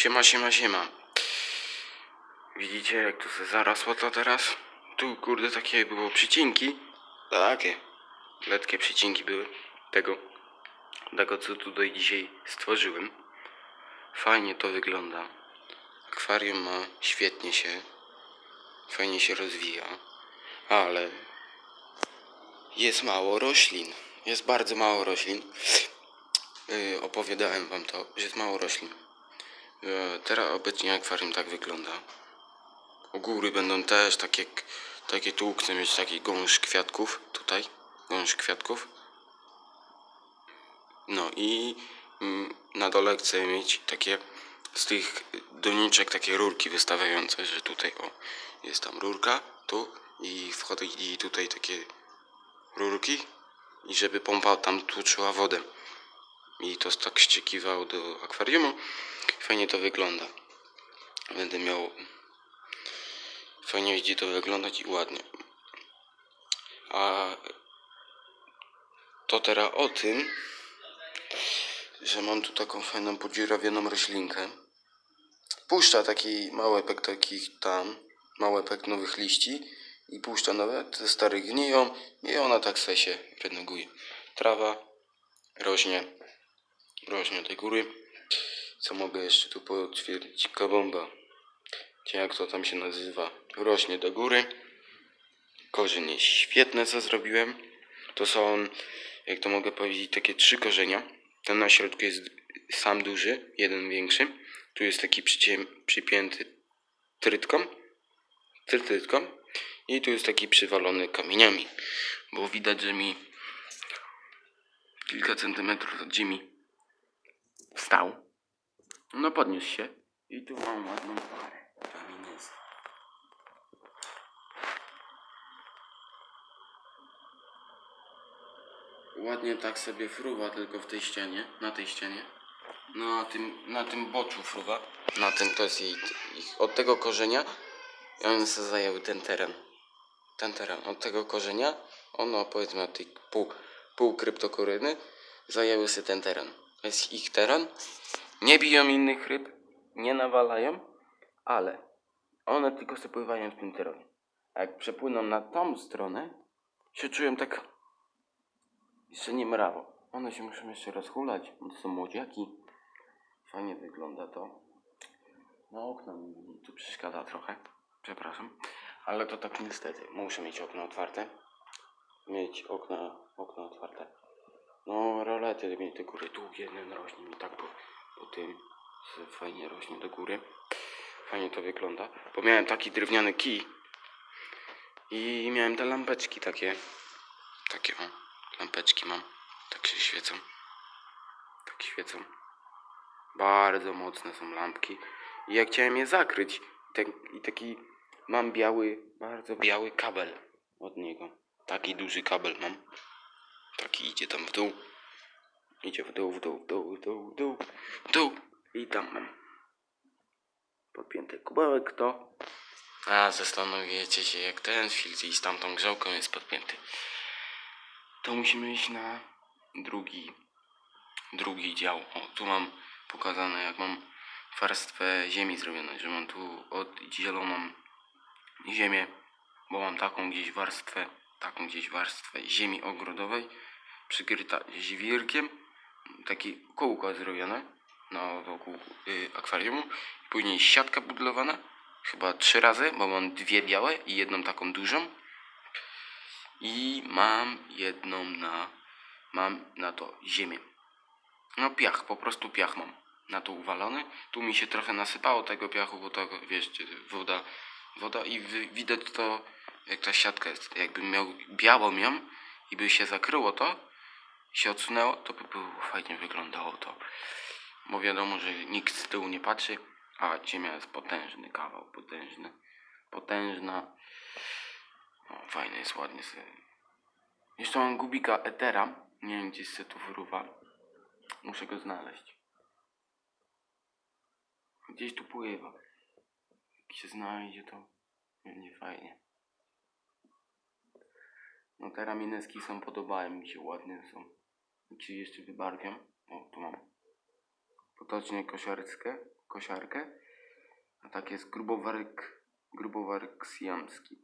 Siema, siema, siema. Widzicie jak tu się zarosło to teraz? Tu kurde takie było przycinki. Takie. Letkie przycinki były. Tego. Tego co tutaj dzisiaj stworzyłem. Fajnie to wygląda. Akwarium ma świetnie się. Fajnie się rozwija. Ale jest mało roślin. Jest bardzo mało roślin. Yy, opowiadałem wam to, że jest mało roślin. E, Teraz obecnie akwarium tak wygląda. U góry będą też takie, takie tu chcę mieć taki gąszcz kwiatków tutaj, gąszcz kwiatków. No i mm, na dole chcę mieć takie z tych doniczek takie rurki wystawiające, że tutaj o jest tam rurka tu i wchodzi tutaj takie rurki i żeby pompa tam tłuczyła wodę i to tak ściekiwało do akwariumu. Fajnie to wygląda. Będę miał. Fajnie będzie to wyglądać i ładnie. A to teraz o tym, że mam tu taką fajną podziurawioną roślinkę. Puszcza taki mały pek takich tam, mały pek nowych liści i puszcza nowe, te stare gniją i ona tak se się reneguje. Trawa rośnie, rośnie tej góry. Co mogę jeszcze tu potwierdzić? Kabomba. Jak to tam się nazywa? Rośnie do góry. Korzeń jest co zrobiłem. To są, jak to mogę powiedzieć, takie trzy korzenia. Ten na środku jest sam duży, jeden większy. Tu jest taki przypięty trytką. Trytką. I tu jest taki przywalony kamieniami. Bo widać, że mi kilka centymetrów od ziemi wstał. No podniósł się i tu mam ładną parę. Ładnie tak sobie fruwa tylko w tej ścianie, na tej ścianie. Na tym, na tym boczu fruwa. Na tym to jest jej, ich, od tego korzenia i one sobie zajęły ten teren. Ten teren, od tego korzenia, ono powiedzmy od tej pół, pół kryptokoryny zajęły sobie ten teren. To jest ich teren. Nie biją innych ryb, nie nawalają, ale one tylko sobie w tym terenie. A jak przepłyną na tą stronę, się czują tak jeszcze nie mrawo. One się muszą jeszcze rozhulać, to są młodziaki. Fajnie wygląda to. No okno mi tu przeszkadza trochę, przepraszam. Ale to tak niestety, muszę mieć okno otwarte. Mieć okna, okno otwarte. No, rolety mi do góry. Tu jeden rośnie mi tak po, po tym. Fajnie rośnie do góry. Fajnie to wygląda. Bo miałem taki drewniany kij. I miałem te lampeczki takie. Takie o. Lampeczki mam. Tak się świecą. Tak świecą. Bardzo mocne są lampki. I jak chciałem je zakryć. Ten, I taki mam biały, bardzo biały kabel od niego. Taki duży kabel mam. Taki idzie tam w dół. Idzie w dół, w dół, w dół, w dół, w dół, w dół. I tam mam. Podpięty kubełek to. A, zastanawiacie się jak ten filtr i z tamtą grzałką jest podpięty. To musimy iść na drugi, drugi dział. O, tu mam pokazane jak mam warstwę ziemi zrobioną, że mam tu oddzieloną ziemię, bo mam taką gdzieś warstwę, taką gdzieś warstwę ziemi ogrodowej, przykryta żwirkiem, takie kółko zrobione na wokół y, akwarium, później siatka budlowana, chyba trzy razy, bo mam dwie białe i jedną taką dużą i mam jedną na, mam na to ziemię. No piach, po prostu piach mam na to uwalony. Tu mi się trochę nasypało tego piachu, bo to wiesz, woda, woda i widać to, jak ta siatka jest. Jakbym miał białą ją i by się zakryło to, się odsunęło, to by było fajnie wyglądało to. Bo wiadomo, że nikt z tyłu nie patrzy, a ziemia jest potężny kawał, potężny, potężna. O, fajny jest, ładnie. Jeszcze mam gubika Etera, nie wiem gdzie se tu wyruwa. Muszę go znaleźć. Gdzieś tu pływa. Jak się znajdzie, to będzie fajnie. No te ramieneski są, podobają mi się, ładne są. Się jeszcze wybarwiam. O, tu mam. Potocznie kosiarskie. kosiarkę. A tak jest grubowarek, grubowarek siamski.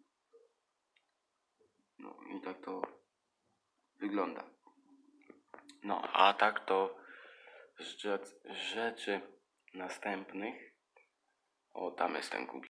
No i tak to wygląda. No a tak to z rzecz, rzeczy następnych. O, tam jest ten kubi.